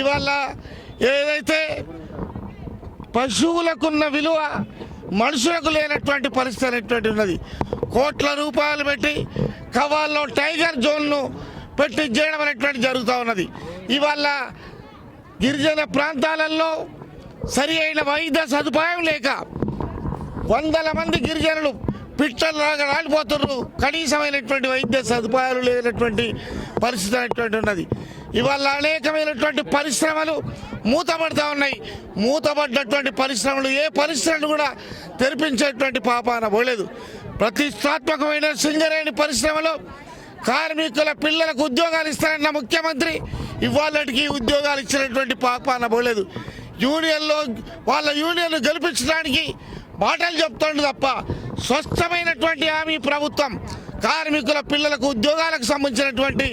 ఇవాళ ఏదైతే పశువులకున్న విలువ మనుషులకు లేనటువంటి పరిస్థితి అనేటువంటి ఉన్నది. కోట్ల రూపాయలు పెట్టి కవాల్లో టైగర్ జోన్ను పెట్టి చేయడం అనేటువంటి జరుగుతూ ఉన్నది. ఇవాళ గిరిజన ప్రాంతాలలో సరి అయిన వైద్య సదుపాయం లేక వందల మంది గిరిజనులు పిట్టల్లాగా రాలిపోతున్నారు. కనీసమైనటువంటి వైద్య సదుపాయాలు లేనటువంటి పరిస్థితి అనేటువంటి ఉన్నది. ఇవాళ అనేకమైనటువంటి పరిశ్రమలు మూతపడతా ఉన్నాయి. మూతబడ్డటువంటి పరిశ్రమలు ఏ పరిశ్రమలు కూడా తెరిపించేటువంటి పాపాన పోలేదు. ప్రతిష్టాత్మకమైన సింగరేణి పరిశ్రమలో కార్మికుల పిల్లలకు ఉద్యోగాలు ఇస్తారన్న ముఖ్యమంత్రి ఇవాళకి ఉద్యోగాలు ఇచ్చినటువంటి పాపాన పోలేదు. యూనియన్లో వాళ్ళ యూనియన్ గెలిపించడానికి మాటలు చెప్తుండు తప్ప స్వస్థమైనటువంటి హామీ ప్రభుత్వం కార్మికుల పిల్లలకు ఉద్యోగాలకు సంబంధించినటువంటి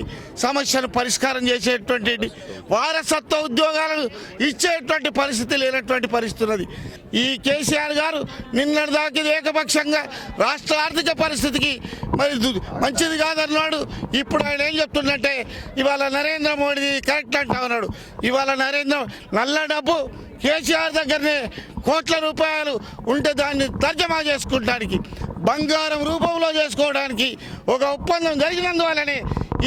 సమస్యను పరిష్కారం చేసేటువంటి వారసత్వ ఉద్యోగాలను ఇచ్చేటువంటి పరిస్థితి లేనటువంటి పరిస్థితి ఉన్నది. ఈ కేసీఆర్ గారు నిన్నటి దాకా ఏకపక్షంగా రాష్ట్ర ఆర్థిక పరిస్థితికి మరి మంచిది కాదన్నాడు. ఇప్పుడు ఆయన ఏం చెప్తుందంటే ఇవాళ నరేంద్ర మోడీ కరెక్ట్ అంటా ఉన్నాడు ఇవాళ నరేంద్ర నల్ల డబ్బు కేసీఆర్ దగ్గరనే కోట్ల రూపాయలు ఉంటే దాన్ని తర్జమా చేసుకుంటానికి బంగారం రూపంలో చేసుకోవడానికి ఒక ఒప్పందం జరిగినందువల్లనే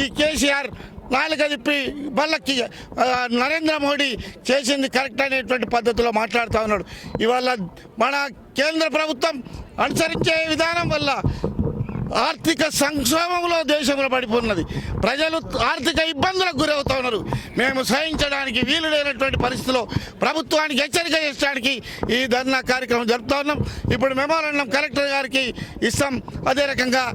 ఈ కేసీఆర్ నాలుక తిప్పి వాళ్ళకి నరేంద్ర మోడీ చేసింది కరెక్ట్ అనేటువంటి పద్ధతిలో మాట్లాడుతూ ఉన్నాడు. ఇవాళ మన కేంద్ర ప్రభుత్వం అనుసరించే విధానం వల్ల ఆర్థిక సంక్షోభంలో దేశంలో పడిపోన్నది ప్రజలు ఆర్థిక ఇబ్బందులకు గురవుతా ఉన్నారు. మేము సహించడానికి వీలు లేనటువంటి పరిస్థితిలో ప్రభుత్వానికి హెచ్చరిక చేయడానికి ఈ ధర్నా కార్యక్రమం జరుపుతా ఉన్నాం. ఇప్పుడు మెమోరాండం కలెక్టర్ గారికి ఇస్తాం. అదే రకంగా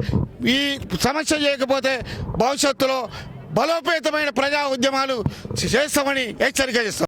ఈ సమస్య చేయకపోతే భవిష్యత్తులో బలోపేతమైన ప్రజా ఉద్యమాలు చేస్తామని హెచ్చరిక చేస్తాం.